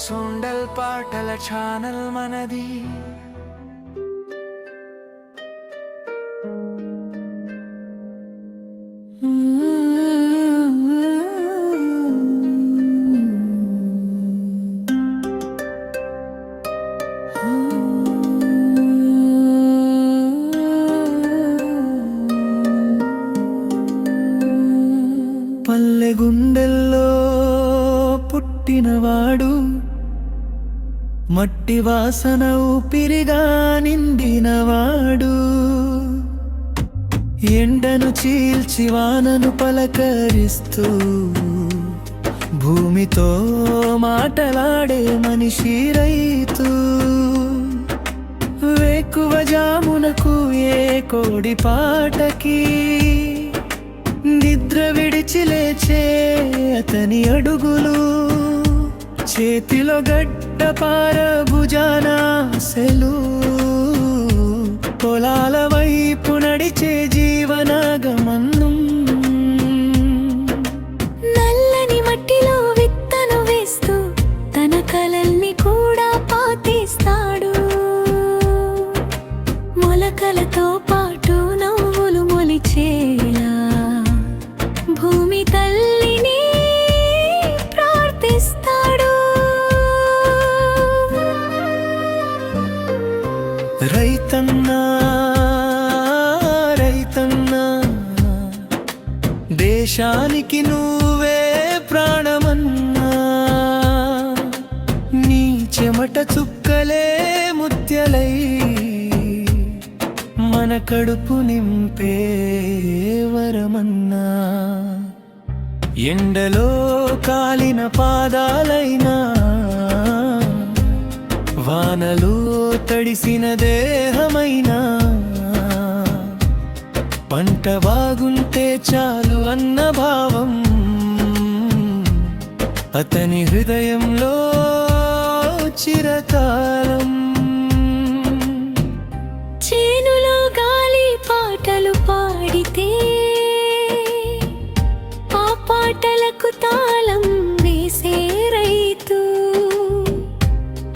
సొండల్ పాటల ఛానల్ మనది పుట్టినవాడు మట్టి వాసన ఊపిరిగా నిండినవాడు. ఎండను చీల్చి వానను పలకరిస్తూ భూమితో మాటలాడే మనిషి రైతు. వేకువ జామునకు ఏ కోడి పాటకి? నిద్ర విడిచి లేచే అతని అడుగులు. చేతిలో గడ్డ పార భుజాన సెలు పొలాల వైపు నడిచే జీవనాగమన్నం రైతన్నా రైతన్నా దేశానికి నువ్వే ప్రాణమన్నా నీ చెమట చుక్కలే ముత్యలై మన కడుపు నింపే వరమన్నా. ఎండలో కాలిన పాదాలైనా వానలో తడిసిన అయినా పంట బాగుంటే చాలు అన్న భావం. అతని హృదయంలో చిరకాలం. చేనులో గాలి పాటలు పాడితే ఆ పాటలకు తాళం వేసే రైతు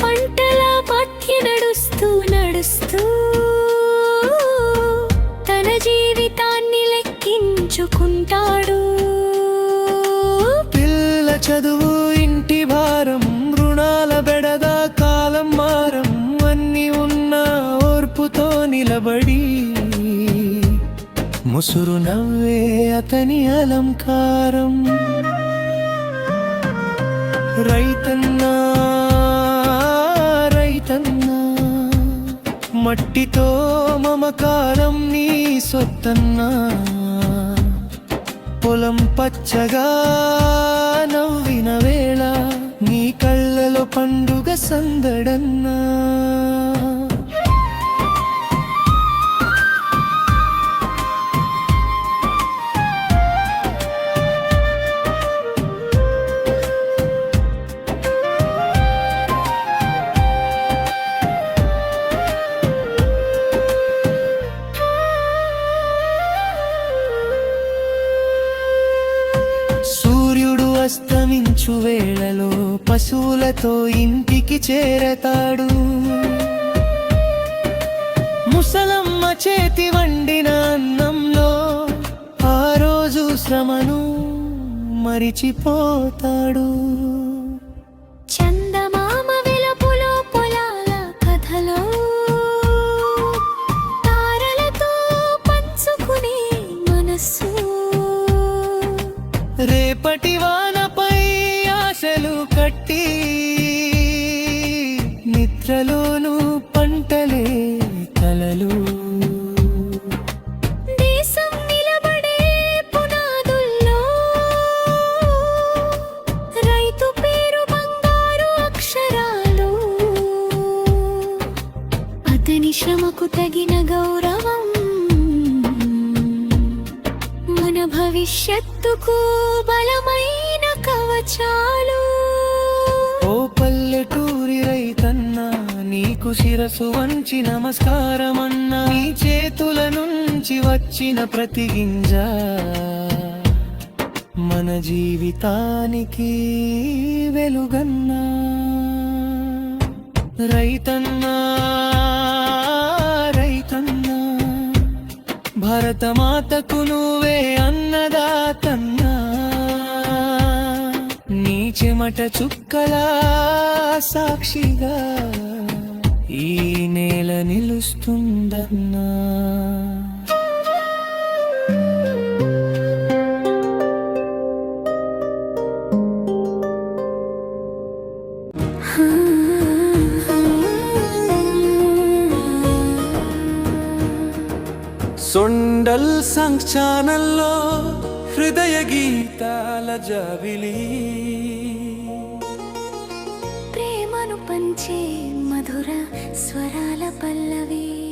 పంటల మధ్య నడుస్తూ నడుస్తూ తన జీవితాన్ని లెక్కించుకుంటాడు. పిల్ల చదువు ఇంటి భారం రుణాల బెడద కాలం మారం అన్ని ఉన్న ఓర్పుతో నిలబడి ముసురు నవ్వే అతని అలంకారం. రైతన్నా రైతన్నా మట్టితో మమకారం నీ సొత్తన్నా. పొలం పచ్చగా నవ్విన వేళ నీ కళ్ళలో పండుగ సందడన్నా. అస్తమించు వేళలో పశువులతో ఇంటికి చేరతాడు. ముసలమ్మ చేతి వండిన అన్నంలో ఆ రోజు శ్రమను మరిచిపోతాడు. శ్రమకు తగిన గౌరవం. మన భవిష్యత్తుకు బలమైన కవచాలు. ఓ పల్లెటూరి రైతన్నా నీకు శిరసు వంచి నమస్కారమన్నా నీ చేతుల నుంచి వచ్చిన ప్రతి గింజ మన జీవితానికి వెలుగన్నా. రైతన్నా రైతన్నా భరతమాతకు నువ్వే అన్నదాతన్నా. నీ చెమట చుక్కలా సాక్షిగా ఈ నేల నిలుస్తుందన్నా. సొండల్ సంగ్ ఛానల్లో హృదయ గీతాల జాబిలి. ప్రేమను పంచే మధుర స్వరాల పల్లవి.